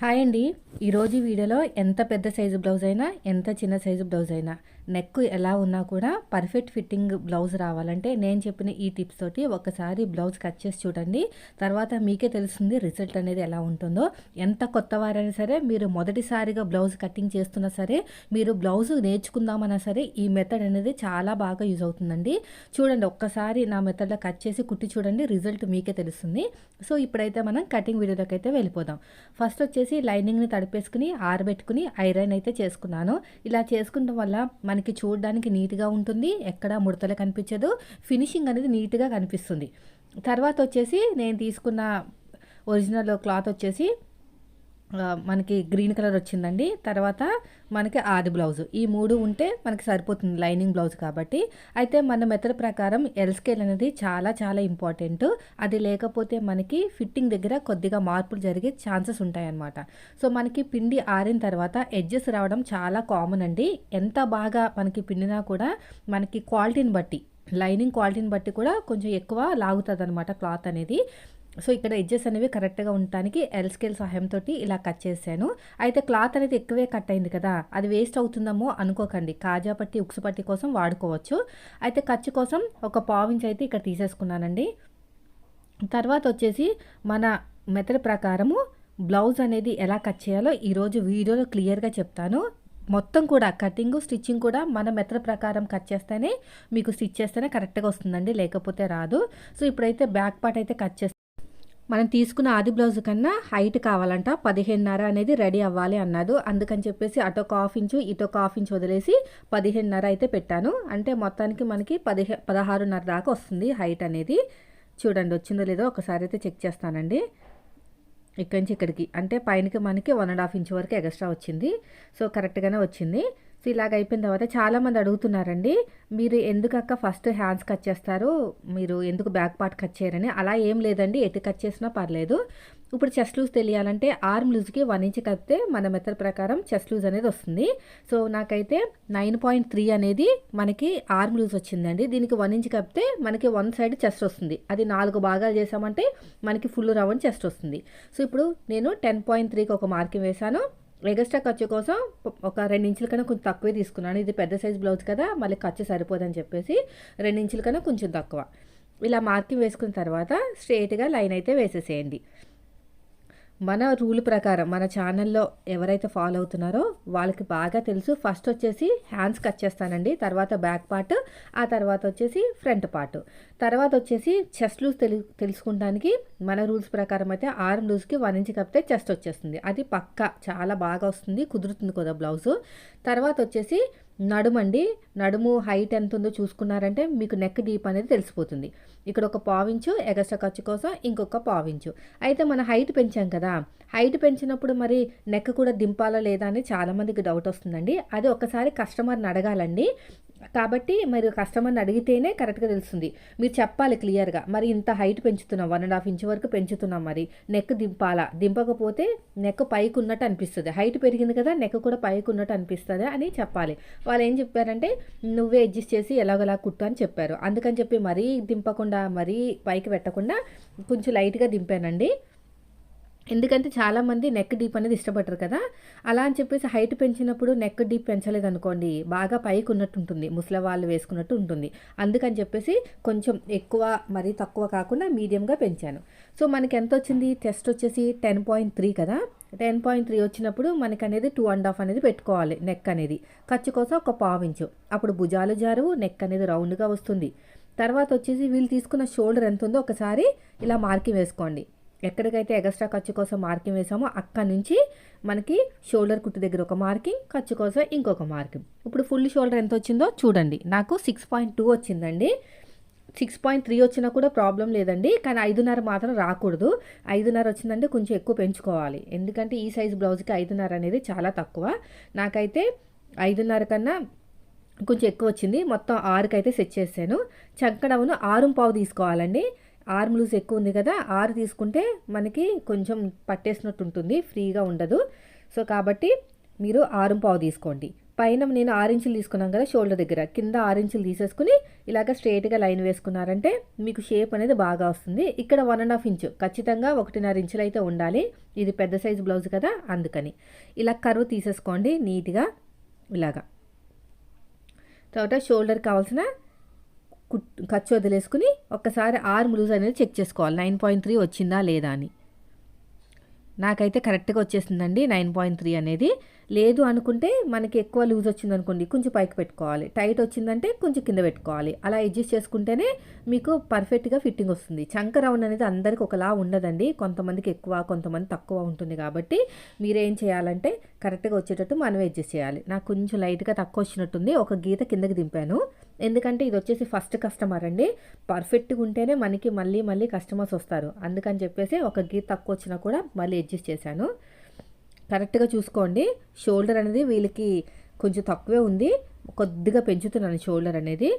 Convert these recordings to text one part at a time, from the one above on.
Hi అండి. ఈరోజు వీడియోలో ఎంత పెద్ద సైజు బ్లౌజ్ అయినా ఎంత చిన్న సైజు బ్లౌజ్ అయినా నెక్ ఎలా ఉన్నా కూడా పర్ఫెక్ట్ ఫిట్టింగ్ బ్లౌజ్ రావాలంటే నేను చెప్పిన ఈ టిప్స్ తోటి ఒకసారి బ్లౌజ్ కట్ చేసి చూడండి. తర్వాత మీకే తెలుస్తుంది రిజల్ట్ అనేది ఎలా ఉంటుందో. ఎంత కొత్త వారైనా సరే మీరు మొదటిసారిగా బ్లౌజ్ కటింగ్ చేస్తున్నా సరే మీరు బ్లౌజ్ నేర్చుకుందామన్నా సరే ఈ మెథడ్ అనేది చాలా బాగా యూజ్ అవుతుందండి. చూడండి ఒక్కసారి నా మెథడ్లో కట్ చేసి కుట్టి చూడండి రిజల్ట్ మీకే తెలుస్తుంది. సో ఇప్పుడైతే మనం కటింగ్ వీడియోలోకి అయితే వెళ్ళిపోదాం. ఫస్ట్ వచ్చేసి లైనింగ్ని తడిపేసుకుని ఆరబెట్టుకుని ఐరన్ అయితే చేసుకున్నాను. ఇలా చేసుకుంటాం వల్ల మనకి చూడడానికి నీట్గా ఉంటుంది ఎక్కడ ముడతలు కనిపించదు ఫినిషింగ్ అనేది నీట్గా కనిపిస్తుంది. తర్వాత వచ్చేసి నేను తీసుకున్న ఒరిజినల్ క్లాత్ వచ్చేసి మనకి గ్రీన్ కలర్ వచ్చిందండి. తర్వాత మనకి ఆది బ్లౌజ్. ఈ మూడు ఉంటే మనకి సరిపోతుంది లైనింగ్ బ్లౌజ్ కాబట్టి. అయితే మన మెథడ్ ప్రకారం ఎల్ స్కేల్ అనేది చాలా చాలా ఇంపార్టెంట్ అది లేకపోతే మనకి ఫిట్టింగ్ దగ్గర కొద్దిగా మార్పులు జరిగే ఛాన్సెస్ ఉంటాయన్నమాట. సో మనకి పిండి ఆరిన తర్వాత ఎడ్జెస్ రావడం చాలా కామన్ అండి. ఎంత బాగా మనకి పిండినా కూడా మనకి క్వాలిటీని బట్టి లైనింగ్ క్వాలిటీని బట్టి కూడా కొంచెం ఎక్కువ లాగుతుంది అనమాట క్లాత్ అనేది. సో ఇక్కడ ఎడ్జెస్ అనేవి కరెక్ట్గా ఉండటానికి ఎల్ స్కేల్ సహాయంతో ఇలా కట్ చేశాను. అయితే క్లాత్ అనేది ఎక్కువే కట్ అయింది కదా అది వేస్ట్ అవుతుందేమో అనుకోకండి. కాజా పట్టి ఉక్సు పట్టి కోసం వాడుకోవచ్చు. అయితే ఖర్చు కోసం ఒక పావించి అయితే ఇక్కడ తీసేసుకున్నానండి. తర్వాత వచ్చేసి మన మెథడ్ ప్రకారము బ్లౌజ్ అనేది ఎలా కట్ చేయాలో ఈరోజు వీడియోలో క్లియర్గా చెప్తాను. మొత్తం కూడా కటింగ్ స్టిచ్చింగ్ కూడా మన మెథడ్ ప్రకారం కట్ చేస్తేనే మీకు స్టిచ్ చేస్తేనే కరెక్ట్గా వస్తుందండి లేకపోతే రాదు. సో ఇప్పుడైతే బ్యాక్ పార్ట్ అయితే కట్ చేస్తాను. మనం తీసుకున్న ఆది బ్లౌజ్ కన్నా హైట్ కావాలంట. పదిహేనున్నర అనేది రెడీ అవ్వాలి అన్నాడు. అందుకని చెప్పేసి అటో ఒక హాఫ్ ఇంచు ఇటో ఒక హాఫ్ ఇంచు వదిలేసి పదిహేనున్నర అయితే పెట్టాను. అంటే మొత్తానికి మనకి పదిహే పదహారున్నర దాకా వస్తుంది హైట్ అనేది. చూడండి వచ్చిందో లేదో ఒకసారి అయితే చెక్ చేస్తానండి. ఇక్కడి నుంచి ఇక్కడికి. అంటే పైనకి మనకి వన్ అండ్ హాఫ్ ఇంచ్ వరకు ఎక్స్ట్రా వచ్చింది. సో కరెక్ట్గానే వచ్చింది. సో ఇలాగ అయిపోయిన తర్వాత చాలామంది అడుగుతున్నారండి మీరు ఎందుకక్క ఫస్ట్ హ్యాండ్స్ కట్ చేస్తారు? మీరు ఎందుకు బ్యాక్ పార్ట్ కట్ చేయరని? అలా ఏం లేదండి ఎటు కట్ చేసినా పర్లేదు. ఇప్పుడు చెస్ట్ లూజ్ తెలియాలంటే ఆర్మ్ లూజ్కి వన్ ఇంచ్ కలిపితే మన మెథడ్ ప్రకారం చెస్ట్ లూజ్ అనేది వస్తుంది. సో నాకైతే నైన్ పాయింట్ త్రీ అనేది మనకి ఆర్మ్ లూజ్ వచ్చిందండి. దీనికి వన్ ఇంచ్ కలిపితే మనకి వన్ సైడ్ చెస్ట్ వస్తుంది. అది నాలుగు భాగాలు చేసామంటే మనకి ఫుల్ రౌండ్ చెస్ట్ వస్తుంది. సో ఇప్పుడు నేను టెన్ పాయింట్ త్రీకి ఒక మార్కింగ్ వేశాను. ఎగస్ట్రా ఖర్చు కోసం ఒక రెండు ఇంచుల కన్నా కొంచెం తక్కువే తీసుకున్నాను. ఇది పెద్ద సైజ్ బ్లౌజ్ కదా మళ్ళీ ఖర్చు సరిపోదని చెప్పేసి రెండు ఇంచుల కన్నా కొంచెం తక్కువ. ఇలా మార్కింగ్ వేసుకున్న తర్వాత స్ట్రేట్గా లైన్ అయితే వేసేసేయండి. మన రూల్ ప్రకారం మన ఛానల్లో ఎవరైతే ఫాలో అవుతున్నారో వాళ్ళకి బాగా తెలుసు. ఫస్ట్ వచ్చేసి హ్యాండ్స్ కట్ చేస్తానండి. తర్వాత బ్యాక్ పార్ట్ ఆ తర్వాత వచ్చేసి ఫ్రంట్ పార్ట్ తర్వాత వచ్చేసి చెస్ట్ లూజ్ తెలు తెలుసుకుంటానికి మన రూల్స్ ప్రకారం అయితే ఆర్మ్ లూజ్కి వన్ ఇంచ్ కప్పితే చెస్ట్ వచ్చేస్తుంది. అది పక్క చాలా బాగా వస్తుంది కుదురుతుంది కదా బ్లౌజు తర్వాత వచ్చేసి నడుమండి. నడుము హైట్ ఎంత ఉందో చూసుకున్నారంటే మీకు నెక్ డీప్ అనేది తెలిసిపోతుంది. ఇక్కడ ఒక పావించు ఎగస్ట్రా ఖర్చు కోసం ఇంకొక పావించు అయితే మన హైట్ పెంచాం కదా. హైట్ పెంచినప్పుడు మరి నెక్ కూడా దింపాలా లేదా అని చాలామందికి డౌట్ వస్తుందండి. అది ఒకసారి కస్టమర్ని అడగాలండి. కాబట్టి మరి కస్టమర్ని అడిగితేనే కరెక్ట్గా తెలుస్తుంది. మీరు చెప్పాలి క్లియర్గా. మరి ఇంత హైట్ పెంచుతున్నాం వన్ అండ్ హాఫ్ ఇంచ్ వరకు పెంచుతున్నాం మరి. నెక్ దింపాలా? దింపకపోతే నెక్ పైకి ఉన్నట్టు అనిపిస్తుంది. హైట్ పెరిగింది కదా నెక్ కూడా పైకి ఉన్నట్టు అనిపిస్తుంది అని చెప్పాలి. వాళ్ళు ఏం చెప్పారంటే నువ్వే అడ్జస్ట్ చేసి ఎలాగోలా కుట్టు అని చెప్పారు. అందుకని చెప్పి మరీ దింపకుండా మరీ పైకి పెట్టకుండా కొంచెం లైట్గా దింపానండి. ఎందుకంటే చాలామంది నెక్ డీప్ అనేది ఇష్టపడరు కదా. అలా అని చెప్పేసి హైట్ పెంచినప్పుడు నెక్ డీప్ పెంచలేదు అనుకోండి బాగా పైకి ఉన్నట్టు ఉంటుంది ముసలి వాళ్ళు వేసుకున్నట్టు ఉంటుంది. అందుకని చెప్పేసి కొంచెం ఎక్కువ మరీ తక్కువ కాకుండా మీడియంగా పెంచాను. సో మనకి ఎంత వచ్చింది? టెస్ట్ వచ్చేసి టెన్ పాయింట్ త్రీ కదా. టెన్ పాయింట్ త్రీ వచ్చినప్పుడు మనకి అనేది టూ అండ్ హాఫ్ అనేది పెట్టుకోవాలి నెక్ అనేది. ఖర్చు కోసం ఒక పావించు అప్పుడు భుజాలు జారువు నెక్ అనేది రౌండ్గా వస్తుంది. తర్వాత వచ్చేసి వీళ్ళు తీసుకున్న షోల్డర్ ఎంత ఉందో ఒకసారి ఇలా మార్కింగ్ వేసుకోండి. ఎక్కడికైతే ఎగస్ట్రా ఖర్చు కోసం మార్కింగ్ వేసామో అక్కడి నుంచి మనకి షోల్డర్ కుట్టు దగ్గర ఒక మార్కింగ్ ఖర్చు కోసం ఇంకొక మార్కింగ్. ఇప్పుడు ఫుల్ షోల్డర్ ఎంత వచ్చిందో చూడండి. నాకు సిక్స్ పాయింట్ టూ వచ్చిందండి. సిక్స్ పాయింట్ త్రీ వచ్చినా కూడా ప్రాబ్లం లేదండి. కానీ ఐదున్నర మాత్రం రాకూడదు. ఐదున్నర వచ్చిందంటే కొంచెం ఎక్కువ పెంచుకోవాలి. ఎందుకంటే ఈ సైజ్ బ్లౌజ్కి ఐదున్నర అనేది చాలా తక్కువ. నాకైతే ఐదున్నర కన్నా కొంచెం ఎక్కువ వచ్చింది. మొత్తం ఆరుకి అయితే సెట్ చేశాను చంకడవును ఆరు పావు తీసుకోవాలండి. ఆర్మ్ లూజ్ ఎక్కువ ఉంది కదా ఆరు తీసుకుంటే మనకి కొంచెం పట్టేసినట్టు ఉంటుంది ఫ్రీగా ఉండదు. సో కాబట్టి మీరు ఆరు పావు తీసుకోండి. పైన నేను ఆరించులు తీసుకున్నాను తీసుకున్నాం కదా షోల్డర్ దగ్గర కింద ఆరు తీసేసుకుని ఇలాగ స్ట్రేట్గా లైన్ వేసుకున్నారంటే మీకు షేప్ అనేది బాగా వస్తుంది. ఇక్కడ వన్ అండ్ హాఫ్ ఇంచు ఖచ్చితంగా ఒకటిన్నర ఇంచులు అయితే ఉండాలి. ఇది పెద్ద సైజు బ్లౌజ్ కదా అందుకని. ఇలా కరువు తీసేసుకోండి నీట్గా ఇలాగా. తర్వాత షోల్డర్ కావాల్సిన కుట్ ఖర్చు వదిలేసుకుని ఒక్కసారి ఆర్మ్ లూజ్ అనేది చెక్ చేసుకోవాలి. నైన్ పాయింట్ త్రీ వచ్చిందా లేదా అని. నాకైతే కరెక్ట్గా వచ్చేసిందండి నైన్ పాయింట్ త్రీ అనేది. లేదు అనుకుంటే మనకి ఎక్కువ లూజ్ వచ్చిందనుకోండి కొంచెం పైకి పెట్టుకోవాలి. టైట్ వచ్చిందంటే కొంచెం కింద పెట్టుకోవాలి. అలా అడ్జస్ట్ చేసుకుంటేనే మీకు పర్ఫెక్ట్గా ఫిట్టింగ్ వస్తుంది. చంక రౌండ్ అనేది అందరికి ఒకలా ఉండదండి. కొంతమందికి ఎక్కువ కొంతమంది తక్కువ ఉంటుంది కాబట్టి మీరేం చేయాలంటే కరెక్ట్గా వచ్చేటట్టు మనం అడ్జస్ట్ చేయాలి. నాకు కొంచెం లైట్గా తక్కువ వచ్చినట్టుంది. ఒక గీత కిందకి దింపాను. ఎందుకంటే ఇది వచ్చేసి ఫస్ట్ కస్టమర్ అండి. పర్ఫెక్ట్గా ఉంటేనే మనకి మళ్ళీ మళ్ళీ కస్టమర్స్ వస్తారు. అందుకని చెప్పేసి ఒక గీత తక్కువ వచ్చినా కూడా మళ్ళీ అడ్జస్ట్ చేశాను. కరెక్ట్గా చూసుకోండి. షోల్డర్ అనేది వీళ్ళకి కొంచెం తక్కువే ఉంది. కొద్దిగా పెంచుతున్నాను షోల్డర్ అనేది.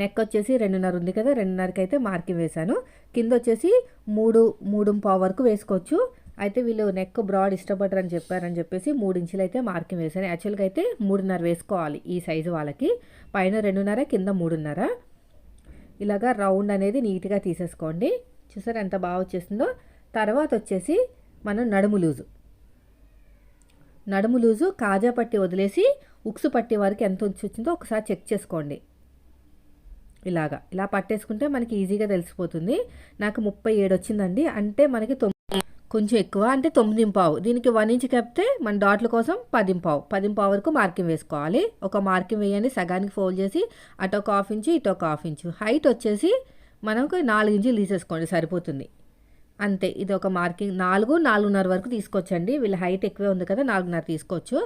నెక్ వచ్చేసి రెండున్నర ఉంది కదా రెండున్నరకి అయితే మార్కింగ్ వేశాను. కింద వచ్చేసి మూడు మూడు పావు వరకు వేసుకోవచ్చు. అయితే వీళ్ళు నెక్ బ్రాడ్ ఇష్టపడరని చెప్పారని చెప్పేసి మూడు ఇంచులు అయితే మార్కింగ్ వేశాను. యాక్చువల్గా అయితే మూడున్నర వేసుకోవాలి ఈ సైజు వాళ్ళకి. పైన రెండున్నర కింద మూడున్నర. ఇలాగా రౌండ్ అనేది నీట్గా తీసేసుకోండి. చూసారు ఎంత బాగా వచ్చేసిందో? తర్వాత వచ్చేసి మనం నడుము లూజు. నడుము లూజు కాజా పట్టి వదిలేసి ఉక్సు పట్టి వరకు ఎంత వచ్చిందో ఒకసారి చెక్ చేసుకోండి. ఇలాగా. ఇలా పట్టేసుకుంటే మనకి ఈజీగా తెలిసిపోతుంది. నాకు ముప్పై ఏడు వచ్చిందండి. అంటే మనకి తొమ్మిది కొంచెం ఎక్కువ. అంటే తొమ్మిది పావు. దీనికి వన్ ఇంచ్ కప్పితే మన డాట్ల కోసం పదింపావు పావు. పావు వరకు మార్కింగ్ వేసుకోవాలి. ఒక మార్కింగ్ వేయండి. సగానికి ఫోల్డ్ చేసి అటు ఒక హాఫ్ ఇంచు ఇటు ఒక హాఫ్ ఇంచు. హైట్ వచ్చేసి మనకు నాలుగు ఇంచులు తీసేసుకోండి. సరిపోతుంది. అంతే ఇది ఒక మార్కింగ్. నాలుగు నాలుగున్నర వరకు తీసుకోవచ్చండి వీళ్ళ హైట్ ఎక్కువే ఉంది కదా నాలుగున్నర తీసుకోవచ్చు.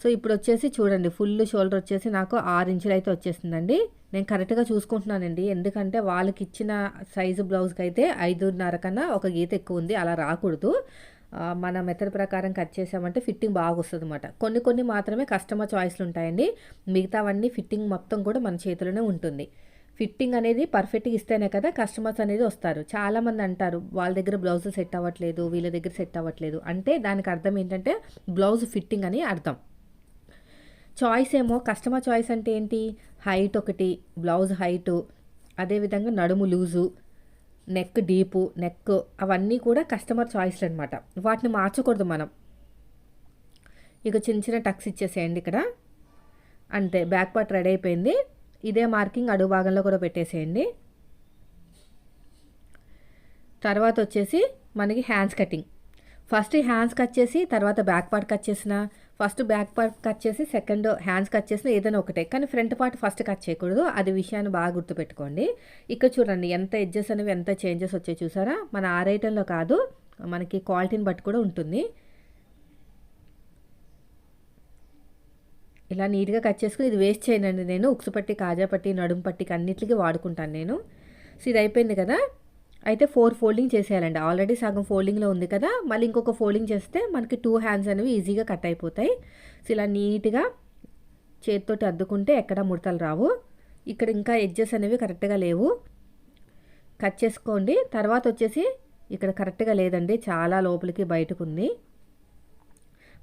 సో ఇప్పుడు వచ్చేసి చూడండి ఫుల్ షోల్డర్ వచ్చేసి నాకు ఆరు ఇంచులు అయితే వచ్చేసిందండి. నేను కరెక్ట్గా చూసుకుంటున్నానండి. ఎందుకంటే వాళ్ళకి ఇచ్చిన సైజు బ్లౌజ్కి అయితే ఐదున్నర కన్నా ఒక గీత ఎక్కువ ఉంది అలా రాకూడదు. మన మెథడ్ ప్రకారం కట్ చేసామంటే ఫిట్టింగ్ బాగా వస్తుంది అనమాట కొన్ని కొన్ని మాత్రమే కస్టమర్ చాయిస్లు ఉంటాయండి మిగతావన్నీ ఫిట్టింగ్ మొత్తం కూడా మన చేతిలోనే ఉంటుంది. ఫిట్టింగ్ అనేది పర్ఫెక్ట్గా ఇస్తేనే కదా కస్టమర్స్ అనేది వస్తారు. చాలామంది అంటారు వాళ్ళ దగ్గర బ్లౌజ్ సెట్ అవ్వట్లేదు వీళ్ళ దగ్గర సెట్ అవ్వట్లేదు. అంటే దానికి అర్థం ఏంటంటే బ్లౌజ్ ఫిట్టింగ్ అని అర్థం. చాయిస్ ఏమో కస్టమర్ చాయిస్ అంటే ఏంటి? హైట్ ఒకటి బ్లౌజ్ హైటు అదేవిధంగా నడుము లూజు నెక్ డీపు నెక్ అవన్నీ కూడా కస్టమర్ చాయిస్లు అనమాట వాటిని మార్చకూడదు మనం. ఇక చిన్న చిన్న టక్స్ ఇచ్చేసేయండి ఇక్కడ. అంతే బ్యాక్ పార్ట్ రెడీ అయిపోయింది. ఇదే మార్కింగ్ అడుగు భాగంలో కూడా పెట్టేసేయండి. తర్వాత వచ్చేసి మనకి hands cutting. First hands cut చేసి తర్వాత బ్యాక్ పార్ట్ కట్ చేసిన. ఫస్ట్ బ్యాక్ పార్ట్ కట్ చేసి సెకండ్ హ్యాండ్స్ కట్ చేసిన ఏదైనా ఒకటే. కానీ ఫ్రంట్ పార్ట్ ఫస్ట్ కట్ చేయకూడదు. అది విషయాన్ని బాగా గుర్తుపెట్టుకోండి. ఇక్కడ చూడండి ఎంత ఎడ్జెస్ అనేవి ఎంత చేంజెస్ వచ్చాయి చూసారా? మన ఆరైటంలో కాదు మనకి క్వాలిటీని బట్టి కూడా ఉంటుంది. ఇలా నీట్గా కట్ చేసుకుని ఇది వేస్ట్ చేయనండి నేను. ఉక్సు పట్టి కాజా పట్టి నడుము పట్టికి అన్నిటికీ వాడుకుంటాను నేను. సో ఇది అయిపోయింది కదా. అయితే ఫోర్ ఫోల్డింగ్ చేసేయాలండి. ఆల్రెడీ సగం ఫోల్డింగ్లో ఉంది కదా. మళ్ళీ ఇంకొక ఫోల్డింగ్ చేస్తే మనకి టూ హ్యాండ్స్ అనేవి ఈజీగా కట్ అయిపోతాయి. సో ఇలా నీట్గా చేతితోటి అద్దుకుంటే ఎక్కడ ముడతలు రావు. ఇక్కడ ఇంకా ఎడ్జెస్ అనేవి కరెక్ట్గా లేవు. కట్ చేసుకోండి. తర్వాత వచ్చేసి ఇక్కడ కరెక్ట్గా లేదండి. చాలా లోపలికి బయటకు ఉంది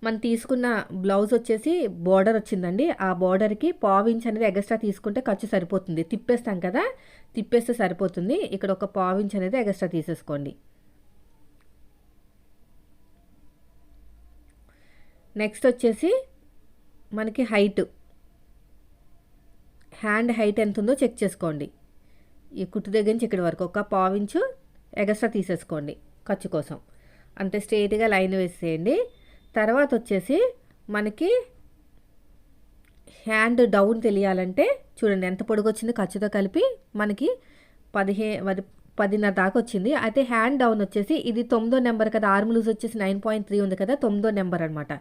మనం తీసుకున్న బ్లౌజ్ వచ్చేసి బార్డర్ వచ్చిందండి. ఆ బార్డర్కి పావు ఇంచ్ అనేది ఎగస్ట్రా తీసుకుంటే ఖర్చు సరిపోతుంది. తిప్పేస్తాం కదా తిప్పేస్తే సరిపోతుంది. ఇక్కడ ఒక పావు ఇంచ్ అనేది ఎగస్ట్రా తీసేసుకోండి. నెక్స్ట్ వచ్చేసి మనకి హైట్. హ్యాండ్ హైట్ ఎంత ఉందో చెక్ చేసుకోండి. ఈ కుట్టు దగ్గర నుంచి ఇక్కడి వరకు ఒక పావించు ఎగస్ట్రా తీసేసుకోండి ఖర్చు కోసం. అంతే స్ట్రేట్గా లైన్ వేసేయండి. తర్వాత వచ్చేసి మనకి హ్యాండ్ డౌన్ తెలియాలంటే చూడండి ఎంత పొడుగు వచ్చింది ఖర్చుతో కలిపి మనకి పదిహే పదిన్నర దాకా వచ్చింది అయితే హ్యాండ్ డౌన్ వచ్చేసి ఇది తొమ్మిదో నెంబర్ కదా. ఆర్మ్ లూజ్ వచ్చేసి నైన్ పాయింట్ త్రీ ఉంది కదా. తొమ్మిదో నెంబర్ అనమాట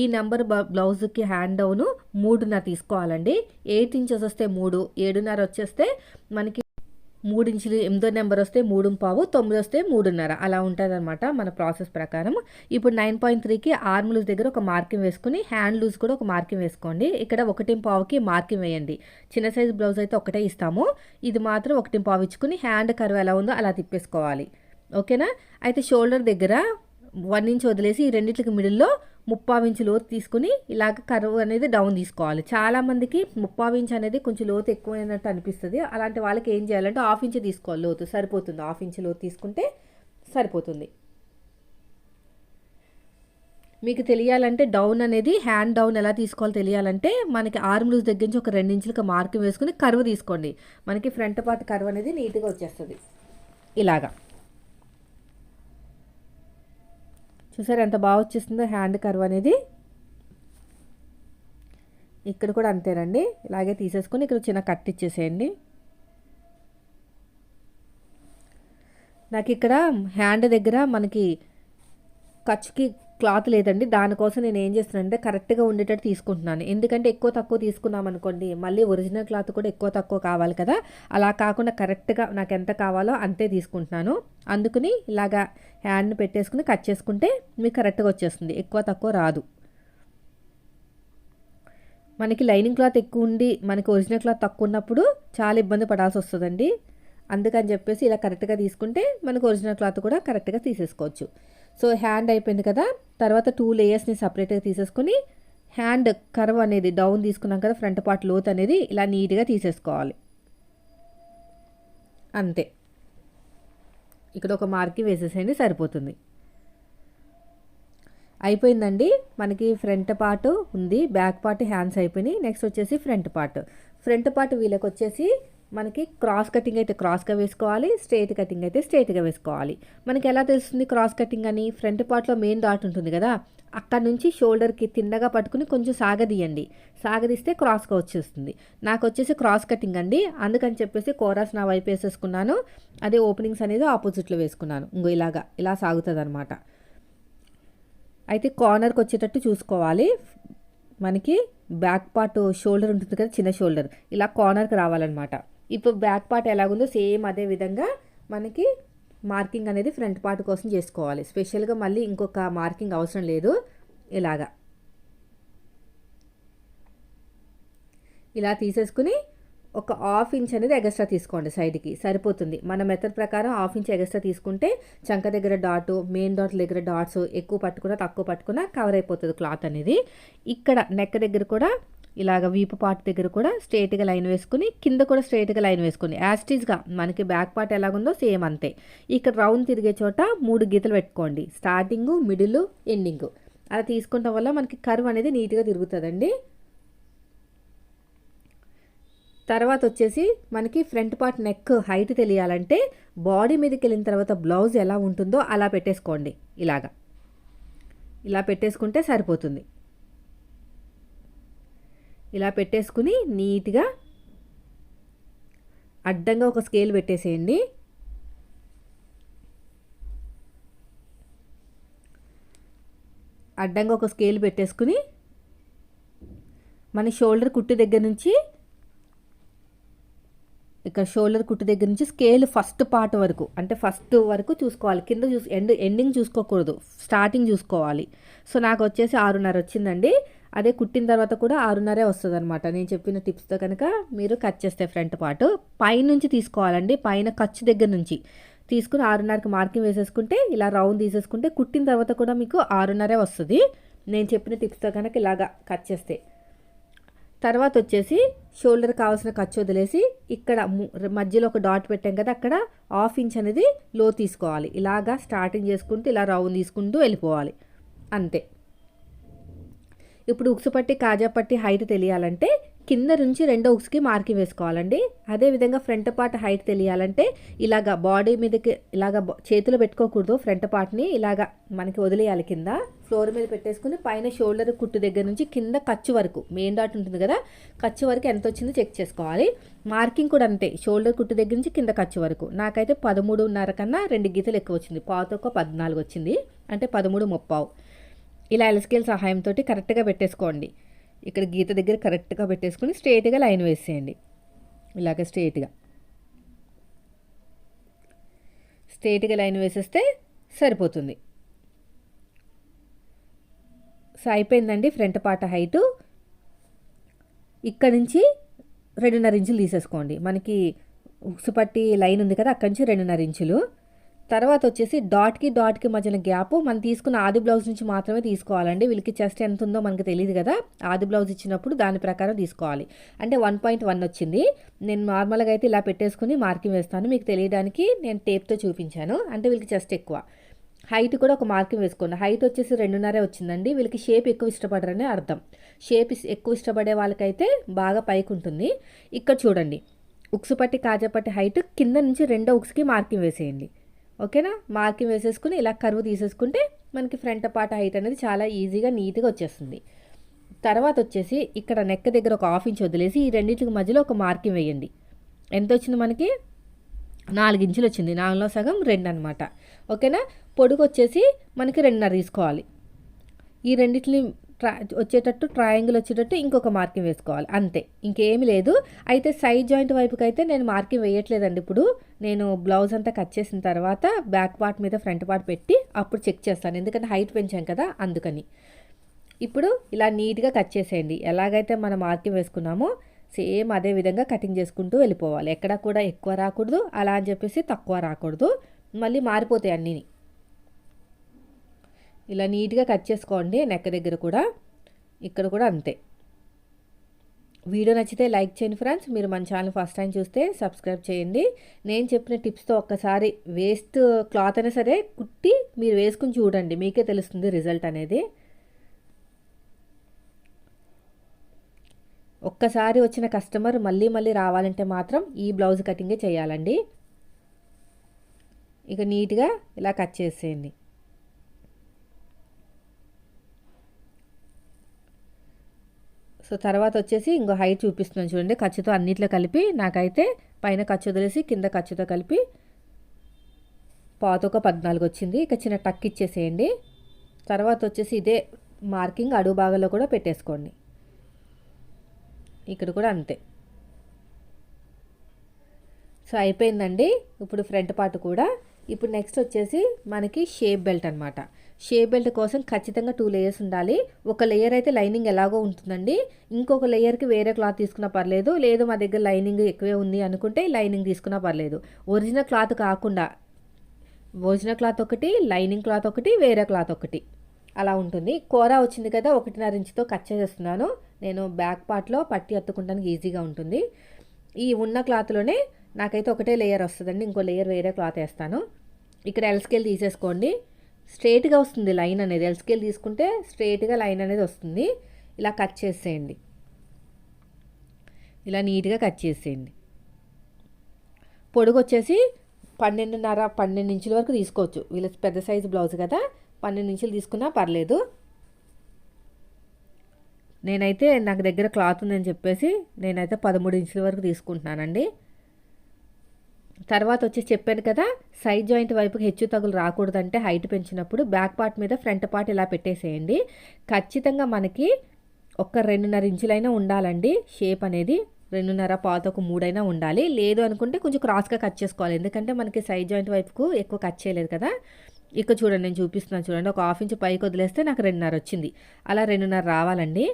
ఈ నెంబర్ బ్లౌజ్కి హ్యాండ్ డౌను మూడున్నర తీసుకోవాలండి. ఎయిట్ ఇంచెస్ వస్తే మూడు ఏడున్నర వచ్చేస్తే మనకి మూడు ఇంచులు ఎనిమిదో నెంబర్ వస్తే మూడు పావు తొమ్మిది వస్తే మూడున్నర. అలా ఉంటుంది అనమాట మన ప్రాసెస్ ప్రకారం ఇప్పుడు నైన్ పాయింట్ త్రీకి ఆర్మ్ లూజ్ దగ్గర ఒక మార్కింగ్ వేసుకుని హ్యాండ్ లూజ్ కూడా ఒక మార్కింగ్ వేసుకోండి. ఇక్కడ ఒకటి పావుకి మార్కింగ్ వేయండి. చిన్న సైజు బ్లౌజ్ అయితే ఒకటే ఇస్తాము. ఇది మాత్రం ఒకటి పావు ఇచ్చుకుని హ్యాండ్ కర్వ్ ఎలా ఉందో అలా తిప్పేసుకోవాలి. ఓకేనా? అయితే షోల్డర్ దగ్గర వన్ ఇంచ్ వదిలేసి ఈ రెండింటికి మిడిల్లో ముప్పావించు లోతు తీసుకుని ఇలాగ కరువు అనేది డౌన్ తీసుకోవాలి. చాలామందికి ముప్పావించు అనేది కొంచెం లోతు ఎక్కువైనట్టు అనిపిస్తుంది. అలాంటి వాళ్ళకి ఏం చేయాలంటే హాఫ్ ఇంచ్ తీసుకోవాలి లోతు. సరిపోతుంది. హాఫ్ ఇంచ్ లోతు తీసుకుంటే సరిపోతుంది. మీకు తెలియాలంటే డౌన్ అనేది హ్యాండ్ డౌన్ ఎలా తీసుకోవాలో తెలియాలంటే మనకి ఆర్మ్ లూజ్ దగ్గర నుంచి ఒక రెండు ఇంచులకు వేసుకుని కరువు తీసుకోండి. మనకి ఫ్రంట్ పార్ట్ కరువు అనేది నీట్గా వచ్చేస్తుంది. ఇలాగా. చూసారు ఎంత బాగా వచ్చేస్తుందో హ్యాండ్ కర్వ్ అనేది? ఇక్కడ కూడా అంతేనండి. ఇలాగే తీసేసుకొని ఇక్కడ చిన్న కట్ ఇచ్చేసేయండి. నాకు ఇక్కడ హ్యాండ్ దగ్గర మనకి ఖర్చుకి క్లాత్ లేదండి. దానికోసం నేను ఏం చేస్తున్నానంటే కరెక్ట్గా ఉండేటట్టు తీసుకుంటున్నాను. ఎందుకంటే ఎక్కువ తక్కువ తీసుకున్నాం అనుకోండి మళ్ళీ ఒరిజినల్ క్లాత్ కూడా ఎక్కువ తక్కువ కావాలి కదా. అలా కాకుండా కరెక్ట్గా నాకు ఎంత కావాలో అంతే తీసుకుంటున్నాను. అందుకని ఇలాగా హ్యాండ్ని పెట్టేసుకుని కట్ చేసుకుంటే మీకు కరెక్ట్గా వచ్చేస్తుంది. ఎక్కువ తక్కువ రాదు. మనకి లైనింగ్ క్లాత్ ఎక్కువ ఉండి మనకి ఒరిజినల్ క్లాత్ తక్కువ ఉన్నప్పుడు చాలా ఇబ్బంది పడాల్సి వస్తుందండి. అందుకని చెప్పేసి ఇలా కరెక్ట్గా తీసుకుంటే మనకు ఒరిజినల్ క్లాత్ కూడా కరెక్ట్గా తీసేసుకోవచ్చు. సో హ్యాండ్ అయిపోయింది కదా తర్వాత టూ లేయర్స్ని సపరేట్గా తీసేసుకొని హ్యాండ్ కర్వ్ అనేది డౌన్ తీసుకున్నాం కదా ఫ్రంట్ పార్ట్ లోత్ అనేది ఇలా నీట్గా తీసేసుకోవాలి. అంతే. ఇక్కడ ఒక మార్కి వేసేసేయండి సరిపోతుంది. అయిపోయిందండి. మనకి ఫ్రంట్ పార్ట్ ఉంది బ్యాక్ పార్ట్ హ్యాండ్స్ అయిపోయినాయి. నెక్స్ట్ వచ్చేసి ఫ్రంట్ పార్ట్ ఫ్రంట్ పార్ట్ వీళ్ళకి వచ్చేసి మనకి క్రాస్ కటింగ్ అయితే క్రాస్గా వేసుకోవాలి స్ట్రేట్ కటింగ్ అయితే స్ట్రేట్గా వేసుకోవాలి. మనకి ఎలా తెలుస్తుంది క్రాస్ కటింగ్ అని? ఫ్రంట్ పార్ట్లో మెయిన్ డాట్ ఉంటుంది కదా అక్కడ నుంచి షోల్డర్కి తిన్నగా పట్టుకుని కొంచెం సాగదీయండి. సాగదీస్తే క్రాస్గా వచ్చేస్తుంది. నాకు వచ్చేసి క్రాస్ కటింగ్ అండి. అందుకని చెప్పేసి కోరాస్ నా వైపు వేసేసుకున్నాను. అదే ఓపెనింగ్స్ అనేది ఆపోజిట్లో వేసుకున్నాను. ఇంకో ఇలాగా ఇలా సాగుతుంది అనమాట అయితే కార్నర్కి వచ్చేటట్టు చూసుకోవాలి. మనకి బ్యాక్ పార్ట్ షోల్డర్ ఉంటుంది కదా చిన్న షోల్డర్ ఇలా కార్నర్కి రావాలన్నమాట. ఇప్పుడు బ్యాక్ పార్ట్ ఎలాగుందో సేమ్ అదే విధంగా మనకి మార్కింగ్ అనేది ఫ్రంట్ పార్ట్ కోసం చేసుకోవాలి. స్పెషల్గా మళ్ళీ ఇంకొక మార్కింగ్ అవసరం లేదు. ఇలాగా. ఇలా తీసేసుకుని ఒక హాఫ్ ఇంచ్ అనేది ఎగస్ట్రా తీసుకోండి సైడ్కి. సరిపోతుంది. మన మెథడ్ ప్రకారం హాఫ్ ఇంచ్ ఎగస్ట్రా తీసుకుంటే చంక దగ్గర డాట్ మెయిన్ డాట్ దగ్గర డాట్స్ ఎక్కువ పట్టుకున్నా తక్కువ పట్టుకున్నా కవర్ అయిపోతుంది క్లాత్ అనేది. ఇక్కడ నెక్ దగ్గర కూడా ఇలాగ వీపు పార్ట్ దగ్గర కూడా స్ట్రేట్గా లైన్ వేసుకుని కింద కూడా స్ట్రేట్గా లైన్ వేసుకుని యాస్టీజ్గా మనకి బ్యాక్ పార్ట్ ఎలాగుందో సేమ్ అంతే. ఇక్కడ రౌండ్ తిరిగే చోట మూడు గీతలు పెట్టుకోండి. స్టార్టింగ్ మిడిల్ ఎండింగ్ అలా తీసుకోవడం వల్ల మనకి కర్వ్ అనేది నీట్గా తిరుగుతుందండి. తర్వాత వచ్చేసి మనకి ఫ్రంట్ పార్ట్ నెక్ హైట్ తెలియాలంటే బాడీ మీదకి వెళ్ళిన తర్వాత బ్లౌజ్ ఎలా ఉంటుందో అలా పెట్టేసుకోండి. ఇలాగా. ఇలా పెట్టేసుకుంటే సరిపోతుంది. ఇలా పెట్టేసుకుని నీట్గా అడ్డంగా ఒక స్కేల్ పెట్టేసేయండి. అడ్డంగా ఒక స్కేల్ పెట్టేసుకుని మన షోల్డర్ కుట్టు దగ్గర నుంచి ఇక్కడ షోల్డర్ కుట్టు దగ్గర నుంచి స్కేల్ ఫస్ట్ పార్ట్ వరకు అంటే ఫస్ట్ వరకు చూసుకోవాలి. కింద చూసి ఎండ్ ఎండింగ్ చూసుకోకూడదు. స్టార్టింగ్ చూసుకోవాలి. సో నాకు వచ్చేసి ఆరున్నర వచ్చిందండి. అదే కుట్టిన తర్వాత కూడా ఆరున్నరే వస్తుంది అనమాట నేను చెప్పిన టిప్స్తో కనుక మీరు కట్ చేస్తే ఫ్రంట్ పార్ట్. పైనుంచి తీసుకోవాలండి. పైన ఖర్చు దగ్గర నుంచి. తీసుకుని ఆరున్నరకి మార్కింగ్ వేసేసుకుంటే ఇలా రౌండ్ తీసేసుకుంటే కుట్టిన తర్వాత కూడా మీకు ఆరున్నరే వస్తుంది. నేను చెప్పిన టిప్స్తో కనుక ఇలాగా కట్ చేస్తే. తర్వాత వచ్చేసి షోల్డర్ కావాల్సిన ఖర్చు వదిలేసి ఇక్కడ మధ్యలో ఒక డాట్ పెట్టాం కదా అక్కడ హాఫ్ ఇంచ్ అనేది లో తీసుకోవాలి. ఇలాగా స్టార్టింగ్ చేసుకుంటూ ఇలా రౌండ్ తీసుకుంటూ వెళ్ళిపోవాలి. అంతే. ఇప్పుడు ఉక్సు పట్టి కాజా పట్టి హైట్ తెలియాలంటే కింద నుంచి రెండో ఉక్స్కి మార్కింగ్ వేసుకోవాలండి. అదేవిధంగా ఫ్రంట్ పార్ట్ హైట్ తెలియాలంటే ఇలాగ బాడీ మీదకి ఇలాగ చేతిలో పెట్టుకోకూడదు ఫ్రంట్ పార్ట్ని. ఇలాగ మనకి వదిలేయాలి కింద. ఫ్లోర్ మీద పెట్టేసుకుని పైన షోల్డర్ కుట్టు దగ్గర నుంచి కింద ఖర్చు వరకు మెయిన్ డాట్ ఉంటుంది కదా ఖర్చు వరకు ఎంత వచ్చిందో చెక్ చేసుకోవాలి. మార్కింగ్ కూడా అంతే షోల్డర్ కుట్టు దగ్గర నుంచి కింద ఖర్చు వరకు. నాకైతే పదమూడున్నర కన్నా రెండు గీతలు ఎక్కువ వచ్చింది. పాత ఒక పద్నాలుగు వచ్చింది. అంటే పదమూడు ముప్పావు. ఇలా ఎలస్కేల్ సహాయంతో కరెక్ట్గా పెట్టేసుకోండి. ఇక్కడ గీత దగ్గర కరెక్ట్గా పెట్టేసుకొని స్ట్రేట్గా లైన్ వేసేయండి. ఇలాగ స్ట్రేట్గా. స్ట్రేట్గా లైన్ వేసేస్తే సరిపోతుంది. సో అయిపోయిందండి ఫ్రంట్ పార్ట్ హైటు. ఇక్కడ నుంచి రెండున్నర ఇంచులు తీసేసుకోండి. మనకి ఉక్సుపట్టి లైన్ ఉంది కదా అక్కడి నుంచి రెండున్నర ఇంచులు. తర్వాత వచ్చేసి డాట్కి డాట్కి మధ్యన గ్యాప్. మనం తీసుకున్న ఆది బ్లౌజ్ నుంచి మాత్రమే తీసుకోవాలండి. వీళ్ళకి చెస్ట్ ఎంత ఉందో మనకు తెలియదు కదా. ఆది బ్లౌజ్ ఇచ్చినప్పుడు దాని ప్రకారం తీసుకోవాలి. అంటే వన్ పాయింట్ వన్ వచ్చింది. నేను నార్మల్గా అయితే ఇలా పెట్టేసుకుని మార్కింగ్ వేస్తాను. మీకు తెలియడానికి నేను టేప్తో చూపించాను. అంటే వీళ్ళకి చెస్ట్ ఎక్కువ. హైట్ కూడా ఒక మార్కింగ్ వేసుకోండి. హైట్ వచ్చేసి రెండున్నరే వచ్చిందండి. వీళ్ళకి షేప్ ఎక్కువ ఇష్టపడరని అర్థం. షేప్ ఎక్కువ ఇష్టపడే వాళ్ళకైతే బాగా పైకి ఉంటుంది. ఇక్కడ చూడండి. ఉక్సుపట్టి పట్టి కాజాపట్టి హైట్ కింద నుంచి రెండో ఉక్స్కి మార్కింగ్ వేసేయండి. ఓకేనా? మార్కింగ్ వేసేసుకుని ఇలా కరువు తీసేసుకుంటే మనకి ఫ్రంట్ పార్ట్ హైట్ అనేది చాలా ఈజీగా నీట్గా వచ్చేస్తుంది. తర్వాత వచ్చేసి ఇక్కడ నెక్ దగ్గర ఒక హాఫ్ ఇంచ్ వదిలేసి ఈ రెండింటికి మధ్యలో ఒక మార్కింగ్ వేయండి. ఎంత వచ్చింది మనకి? నాలుగు ఇంచులు వచ్చింది. నాలుగులో సగం రెండు అనమాట ఓకేనా? పొడుగు వచ్చేసి మనకి రెండున్నర తీసుకోవాలి. ఈ రెండింటిని ట్రా వచ్చేటట్టు ట్రయాంగిల్ వచ్చేటట్టు ఇంకొక మార్కింగ్ వేసుకోవాలి అంతే. ఇంకేమీ లేదు. అయితే సైడ్ జాయింట్ వైపుకి అయితే నేను మార్కింగ్ వేయట్లేదండి ఇప్పుడు. నేను బ్లౌజ్ అంతా కట్ చేసిన తర్వాత బ్యాక్ పార్ట్ మీద ఫ్రంట్ పార్ట్ పెట్టి అప్పుడు చెక్ చేస్తాను. ఎందుకంటే హైట్ పెంచాం కదా అందుకని. ఇప్పుడు ఇలా నీట్గా కట్ చేసేయండి. ఎలాగైతే మనం మార్కింగ్ వేసుకున్నామో సేమ్ అదే విధంగా కటింగ్ చేసుకుంటూ వెళ్ళిపోవాలి. ఎక్కడ కూడా ఎక్కువ రాకూడదు. అలా అని చెప్పేసి తక్కువ రాకూడదు. మళ్ళీ మారిపోతాయి అన్నీ ఇలా నీట్గా కట్ చేసుకోండి నెక్ దగ్గర కూడా. ఇక్కడ కూడా అంతే. వీడియో నచ్చితే లైక్ చేయండి ఫ్రెండ్స్. మీరు మన ఛానల్ ఫస్ట్ టైం చూస్తే సబ్స్క్రైబ్ చేయండి. నేను చెప్పిన టిప్స్తో ఒక్కసారి వేస్ట్ క్లాత్ అయినా సరే కుట్టి మీరు వేసుకుని చూడండి. మీకే తెలుస్తుంది రిజల్ట్ అనేది. ఒక్కసారి వచ్చిన కస్టమర్ మళ్ళీ మళ్ళీ రావాలంటే మాత్రం ఈ బ్లౌజ్ కటింగే చేయాలండి. ఇక నీట్గా ఇలా కట్ చేసేయండి. సో తర్వాత వచ్చేసి ఇంకో హైట్ చూపిస్తున్నాను చూడండి. ఖర్చుతో అన్నిట్లో కలిపి నాకైతే పైన ఖర్చు వదిలేసి కింద ఖర్చుతో కలిపి పాత ఒక పద్నాలుగు వచ్చింది. ఇక చిన్న టక్ ఇచ్చేసేయండి. తర్వాత వచ్చేసి ఇదే మార్కింగ్ అడుగు భాగంలో కూడా పెట్టేసుకోండి. ఇక్కడ కూడా అంతే. సో అయిపోయిందండి. ఇప్పుడు ఫ్రంట్ పార్ట్ కూడా. ఇప్పుడు నెక్స్ట్ వచ్చేసి మనకి షేప్ బెల్ట్ అనమాట షేప్ బెల్ట్ కోసం ఖచ్చితంగా టూ లేయర్స్ ఉండాలి. ఒక లేయర్ అయితే లైనింగ్ ఎలాగో ఉంటుందండి. ఇంకొక లేయర్కి వేరే క్లాత్ తీసుకున్నా పర్లేదు. లేదు మా దగ్గర లైనింగ్ ఎక్కువే ఉంది అనుకుంటే లైనింగ్ తీసుకున్నా పర్లేదు. ఒరిజినల్ క్లాత్ కాకుండా ఒరిజినల్ క్లాత్ ఒకటి లైనింగ్ క్లాత్ ఒకటి వేరే క్లాత్ ఒకటి. అలా ఉంటుంది. కూర వచ్చింది కదా ఒకటిన్నర ఇంచుతో కట్ చేసేస్తున్నాను. నేను బ్యాక్ పార్ట్లో పట్టి అత్తుకుంటానికి ఈజీగా ఉంటుంది. ఈ ఉన్న క్లాత్లోనే నాకైతే ఒకటే లేయర్ వస్తుందండి. ఇంకో లేయర్ వేరే క్లాత్ వేస్తాను. ఇక్కడ ఎల్ స్కేల్ తీసేసుకోండి. స్ట్రేట్గా వస్తుంది లైన్ అనేది. ఎల్ స్కేల్ తీసుకుంటే స్ట్రేట్గా లైన్ అనేది వస్తుంది. ఇలా కట్ చేసేయండి. ఇలా నీట్గా కట్ చేసేయండి. పొడుగు వచ్చేసి పన్నెండున్నర పన్నెండు ఇంచుల వరకు తీసుకోవచ్చు. వీళ్ళ పెద్ద సైజు బ్లౌజ్ కదా. పన్నెండు ఇంచులు తీసుకున్నా పర్లేదు. నేనైతే నాకు దగ్గర క్లాత్ ఉందని చెప్పేసి నేనైతే పదమూడు ఇంచుల వరకు తీసుకుంటున్నానండి. తర్వాత వచ్చి చెప్పాను కదా సైడ్ జాయింట్ వైపుకి హెచ్చు తగులు రాకూడదంటే హైట్ పెంచినప్పుడు బ్యాక్ పార్ట్ మీద ఫ్రంట్ పార్ట్ ఇలా పెట్టేసేయండి. ఖచ్చితంగా మనకి ఒక రెండున్నర ఇంచులైనా ఉండాలండి. షేప్ అనేది రెండున్నర పాత ఒక మూడైనా ఉండాలి. లేదు అనుకుంటే కొంచెం క్రాస్గా కట్ చేసుకోవాలి. ఎందుకంటే మనకి సైడ్ జాయింట్ వైపుకు ఎక్కువ కట్ చేయలేదు కదా. ఇక్కడ చూడండి నేను చూపిస్తున్నాను చూడండి. ఒక హాఫ్ ఇంచ్ పైకి వదిలేస్తే నాకు రెండున్నర వచ్చింది. అలా రెండున్నర రావాలండి.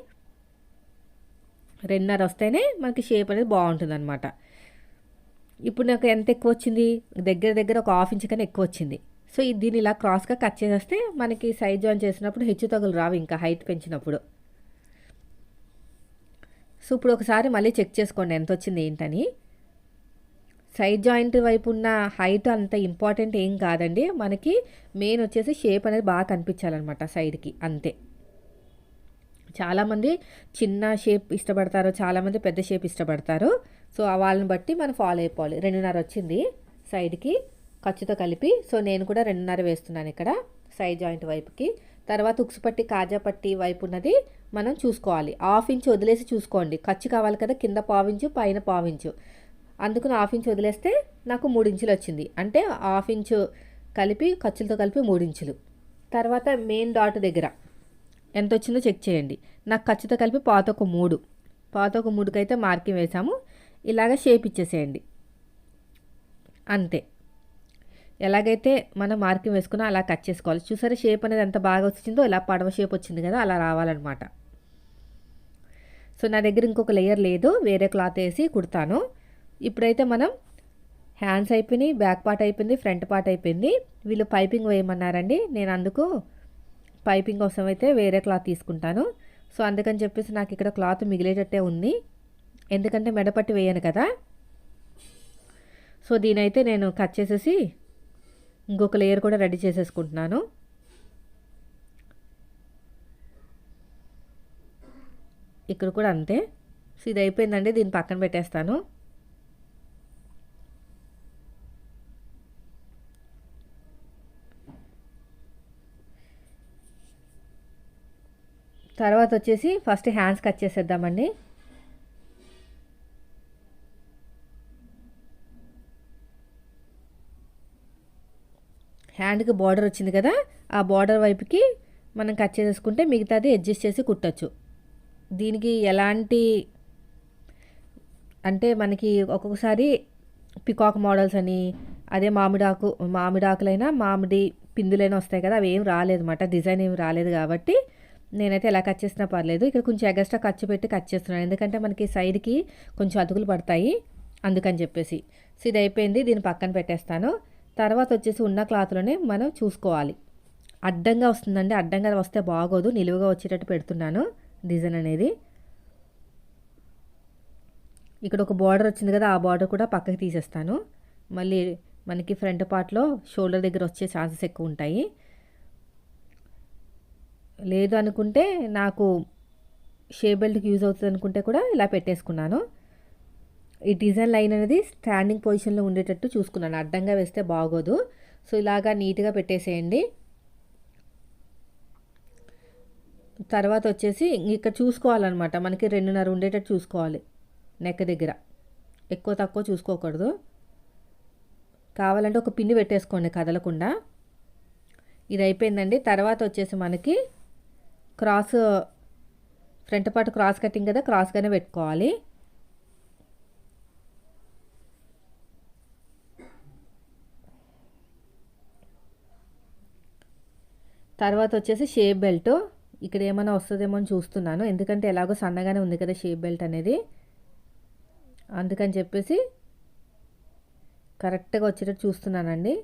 రెండున్నర వస్తేనే మనకి షేప్ అనేది బాగుంటుంది అనమాట ఇప్పుడు నాకు ఎంత ఎక్కువ వచ్చింది? దగ్గర దగ్గర ఒక హాఫ్ ఇంచ్ కన్నా ఎక్కువ వచ్చింది. సో దీన్ని ఇలా క్రాస్గా కట్ చేసేస్తే మనకి సైజ్ జాయిన్ చేసినప్పుడు హెచ్చు తగులు రావు ఇంకా హైట్ పెంచినప్పుడు. సో ఇప్పుడు ఒకసారి మళ్ళీ చెక్ చేసుకోండి ఎంత వచ్చింది ఏంటని. సైడ్ జాయింట్ వైపు ఉన్న హైట్ అంత ఇంపార్టెంట్ ఏం కాదండి. మనకి మెయిన్ వచ్చేసి షేప్ అనేది బాగా కనిపించాలన్నమాట సైడ్కి అంతే. చాలామంది చిన్న షేప్ ఇష్టపడతారు చాలామంది పెద్ద షేప్ ఇష్టపడతారు. సో వాళ్ళని బట్టి మనం ఫాలో అయిపోవాలి. రెండున్నర వచ్చింది సైడ్కి ఖర్చుతో కలిపి. సో నేను కూడా రెండున్నర వేస్తున్నాను ఇక్కడ సైడ్ జాయింట్ వైపుకి. తర్వాత ఉక్సుపట్టి కాజా పట్టి వైపు ఉన్నది మనం చూసుకోవాలి. హాఫ్ ఇంచ్ వదిలేసి చూసుకోండి. ఖర్చు కావాలి కదా కింద పావించు పైన పావించు అందుకని హాఫ్ ఇంచ్ వదిలేస్తే నాకు మూడు ఇంచులు వచ్చింది. అంటే హాఫ్ ఇంచు కలిపి ఖర్చులతో కలిపి మూడు ఇంచులు. తర్వాత మెయిన్ డాట్ దగ్గర ఎంత వచ్చిందో చెక్ చేయండి. నాకు ఖర్చుతో కలిపి పాత ఒక మూడు. పాత ఒక మూడుకి అయితే మార్కింగ్ వేసాము. ఇలాగ షేప్ ఇచ్చేసేయండి. అంతే. ఎలాగైతే మనం మార్కింగ్ వేసుకున్నా అలా కట్ చేసుకోవాలి. చూసారా షేప్ అనేది ఎంత బాగా వచ్చిందో ఇలా పడవ షేప్ వచ్చింది కదా అలా రావాలన్నమాట. సో నా దగ్గర ఇంకొక లేయర్ లేదు. వేరే క్లాత్ వేసి కుడతాను. ఇప్పుడైతే మనం హ్యాండ్స్ అయిపోయినాయి బ్యాక్ పార్ట్ అయిపోయింది ఫ్రంట్ పార్ట్ అయిపోయింది. వీళ్ళు పైపింగ్ వేయమన్నారండి. నేను అందుకు పైపింగ్ కోసం అయితే వేరే క్లాత్ తీసుకుంటాను. సో అందుకని చెప్పేసి నాకు ఇక్కడ క్లాత్ మిగిలేటట్టే ఉంది. ఎందుకంటే మెడపట్టి వేయను కదా. సో దీనైతే నేను కట్ చేసేసి ఇంకొక లేయర్ కూడా రెడీ చేసేసుకుంటున్నాను. ఇక్కడ కూడా అంతే. సో ఇది అయిపోయిందండి. దీన్ని పక్కన పెట్టేస్తాను. తర్వాత వచ్చేసి ఫస్ట్ హ్యాండ్స్ కట్ చేసేద్దామండి. హ్యాండ్కి బార్డర్ వచ్చింది కదా ఆ బార్డర్ వైపుకి మనం కట్ చేసేసుకుంటే మిగతాది అడ్జస్ట్ చేసి కుట్టచ్చు. దీనికి ఎలాంటి అంటే మనకి ఒక్కొక్కసారి పికాక్ మోడల్స్ అని అదే మామిడాకు మామిడాకులైనా మామిడి పిందులైనా వస్తాయి కదా అవి ఏం రాలేదు డిజైన్ ఏం రాలేదు కాబట్టి నేనైతే ఎలా కట్ చేసినా పర్లేదు. ఇక్కడ కొంచెం ఎగస్ట్రా ఖర్చు పెట్టి కట్ చేస్తున్నాను. ఎందుకంటే మనకి సైడ్కి కొంచెం అతుకులు పడతాయి అందుకని చెప్పేసి. సో ఇది అయిపోయింది. దీన్ని పక్కన పెట్టేస్తాను. తర్వాత వచ్చేసి ఉన్న క్లాత్లోనే మనం చూసుకోవాలి. అడ్డంగా వస్తుందండి. అడ్డంగా వస్తే బాగోదు. నిలువుగా వచ్చేటట్టు పెడుతున్నాను డిజైన్ అనేది. ఇక్కడ ఒక బార్డర్ వచ్చింది కదా ఆ బార్డర్ కూడా పక్కకి తీసేస్తాను. మళ్ళీ మనకి ఫ్రంట్ పార్ట్లో షోల్డర్ దగ్గర వచ్చే ఛాన్సెస్ ఎక్కువ ఉంటాయి. లేదు అనుకుంటే నాకు షే బెల్ట్కి యూజ్ అవుతుంది అనుకుంటే కూడా ఇలా పెట్టేసుకున్నాను. ఈ డిజైన్ లైన్ అనేది స్టాండింగ్ పొజిషన్లో ఉండేటట్టు చూసుకున్నాను. అడ్డంగా వేస్తే బాగోదు. సో ఇలాగా నీట్గా పెట్టేసేయండి. తర్వాత వచ్చేసి ఇక్కడ చూసుకోవాలన్నమాట. మనకి రెండున్నర ఉండేటట్టు చూసుకోవాలి. నెక్ దగ్గర. ఎక్కువ తక్కువ చూసుకోకూడదు. కావాలంటే ఒక పిన్ని పెట్టేసుకోండి కదలకుండా. ఇది అయిపోయిందండి. తర్వాత వచ్చేసి మనకి cross front part cross cutting కదా క్రాస్గానే పెట్టుకోవాలి. తర్వాత వచ్చేసి షేప్ బెల్ట్. ఇక్కడ ఏమైనా వస్తుందేమో అని చూస్తున్నాను. ఎందుకంటే ఎలాగో సన్నగానే ఉంది కదా షేప్ బెల్ట్ అనేది. అందుకని చెప్పేసి కరెక్ట్గా వచ్చేటట్టు చూస్తున్నానండి.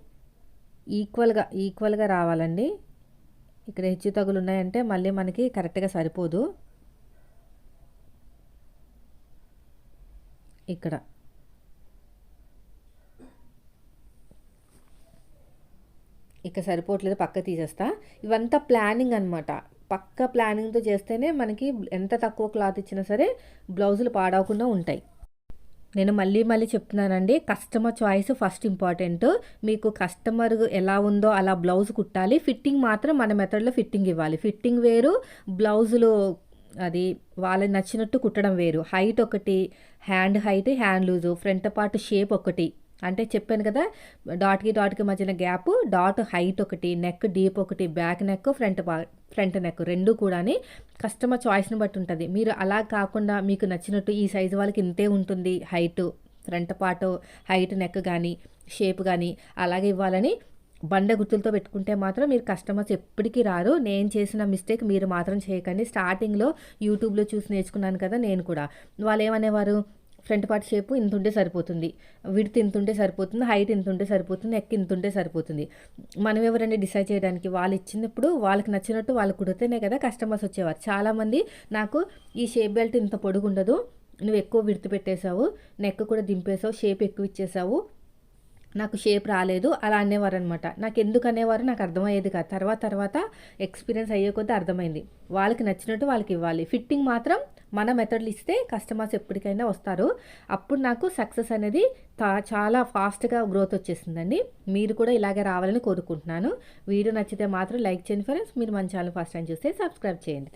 ఈక్వల్గా ఈక్వల్గా రావాలండి. ఇక్కడ హెచ్చు తగులు ఉన్నాయంటే మళ్ళీ మనకి కరెక్ట్గా సరిపోదు. ఇక్కడ. ఇక సరిపోవట్లేదు పక్క తీసేస్తా. ఇవంతా ప్లానింగ్ అనమాట పక్క ప్లానింగ్తో చేస్తేనే మనకి ఎంత తక్కువ క్లాత్ ఇచ్చినా సరే బ్లౌజులు పాడవకుండా ఉంటాయి. నేను మళ్ళీ మళ్ళీ చెప్తున్నానండి. కస్టమర్ చాయిస్ ఫస్ట్ ఇంపార్టెంట్ మీకు కస్టమర్ ఎలా ఉందో అలా బ్లౌజ్ కుట్టాలి. ఫిట్టింగ్ మాత్రం మన మెథడ్లో ఫిట్టింగ్ ఇవ్వాలి. ఫిట్టింగ్ వేరు బ్లౌజులు అది వాళ్ళకి నచ్చినట్టు కుట్టడం వేరు. హైట్ ఒకటి hand height hand loose front part shape ఒకటి. అంటే చెప్పాను కదా డాట్కి డాట్కి మధ్యన గ్యాప్ డాట్ హైట్ ఒకటి నెక్ డీప్ ఒకటి back neck front front neck రెండు కూడా కస్టమర్ చాయిస్ని బట్టి ఉంటుంది. మీరు అలా కాకుండా మీకు నచ్చినట్టు ఈ సైజు వాళ్ళకి ఇంతే ఉంటుంది height front part height neck కానీ షేప్ కానీ అలాగే ఇవ్వాలని బండ గుర్తులతో పెట్టుకుంటే మాత్రం మీరు కస్టమర్స్ ఎప్పటికీ రారు. నేను చేసిన మిస్టేక్ మీరు మాత్రం చేయకండి. స్టార్టింగ్లో యూట్యూబ్లో చూసి నేర్చుకున్నాను కదా నేను కూడా. వాళ్ళు ఏమనేవారు ఫ్రంట్ పార్ట్ షేప్ ఇంత ఉంటే సరిపోతుంది. విడ్త్ ఇంత ఉంటే సరిపోతుంది. హైట్ ఇంత ఉంటే సరిపోతుంది. నెక్ ఇంత ఉంటే సరిపోతుంది. మనం ఎవరైనా డిసైడ్ చేయడానికి వాళ్ళు ఇచ్చినప్పుడు వాళ్ళకి నచ్చినట్టు వాళ్ళు కుడితేనే కదా కస్టమర్స్ వచ్చేవారు. చాలామంది నాకు ఈ షేప్ బెల్ట్ ఇంత పొడుగు ఉండదు నువ్వు ఎక్కువ విడత పెట్టేశావు. నెక్ కూడా దింపేసావు షేప్ ఎక్కువ ఇచ్చేసావు నాకు షేప్ రాలేదు అలా అనేవారు అనమాట నాకు ఎందుకు అనేవారు నాకు అర్థమయ్యేది కాదు. తర్వాత తర్వాత ఎక్స్పీరియన్స్ అయ్యే కొద్దీ అర్థమైంది. వాళ్ళకి నచ్చినట్టు వాళ్ళకి ఇవ్వాలి. ఫిట్టింగ్ మాత్రం మన మెథడ్లు ఇస్తే కస్టమర్స్ ఎప్పటికైనా వస్తారు. అప్పుడు నాకు సక్సెస్ అనేది చాలా ఫాస్ట్గా గ్రోత్ వచ్చేసిందండి. మీరు కూడా ఇలాగే రావాలని కోరుకుంటున్నాను. వీడియో నచ్చితే మాత్రం లైక్ చేయండి ఫ్రెండ్స్ మీరు మన ఛానల్ ఫస్ట్ టైం చూస్తే సబ్స్క్రైబ్ చేయండి.